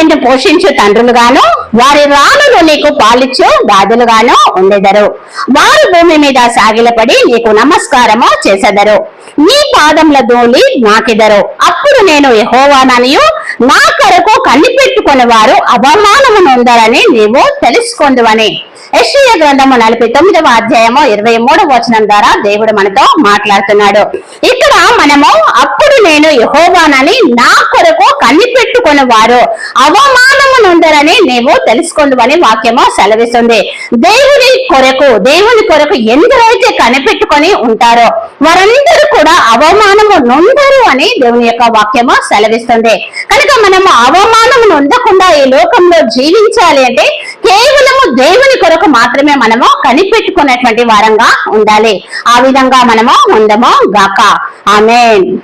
నిన్ను పోషించు తండ్రులుగాను వారి రాణులు నీకు పాలిచ్చు గాదులుగాను ఉండెదరు. వారు భూమి మీద సాగిలపడి నీకు నమస్కారము చేసెదరు. నీ పాదముల ధూళి నాకెదరు. అప్పుడు నేను యహోవాననియు నా కొరకు కనిపెట్టుకుని వారు అవమానము నొందరని నీవు తెలుసుకుందువని. యశ్వ గ్రంథము నలభై తొమ్మిదవ అధ్యాయము ఇరవై మూడవ వచనం ద్వారా దేవుడు మనతో మాట్లాడుతున్నాడు. ఇక్కడ మనము నేను యహోవానని నా కొరకు కనిపెట్టుకుని వారు అవమానము నీవు తెలుసుకుందువని వాక్యము సెలవిస్తుంది. దేవుని కొరకు దేవుని కొరకు ఎందరైతే కనిపెట్టుకొని ఉంటారో వారందరూ కూడా అవమానము నొందరు అని దేవుని యొక్క వాక్యము సెలవిస్తుంది. కనుక మనము అవమానము నొందకుండా ఈ లోకంలో జీవించాలి అంటే కేవలము దేవుని కొరకు మాత్రమే మనము కనిపెట్టుకునేటువంటి వారంగా ఉండాలి. ఆ విధంగా మనము ఉందము గాక. ఆమెన్.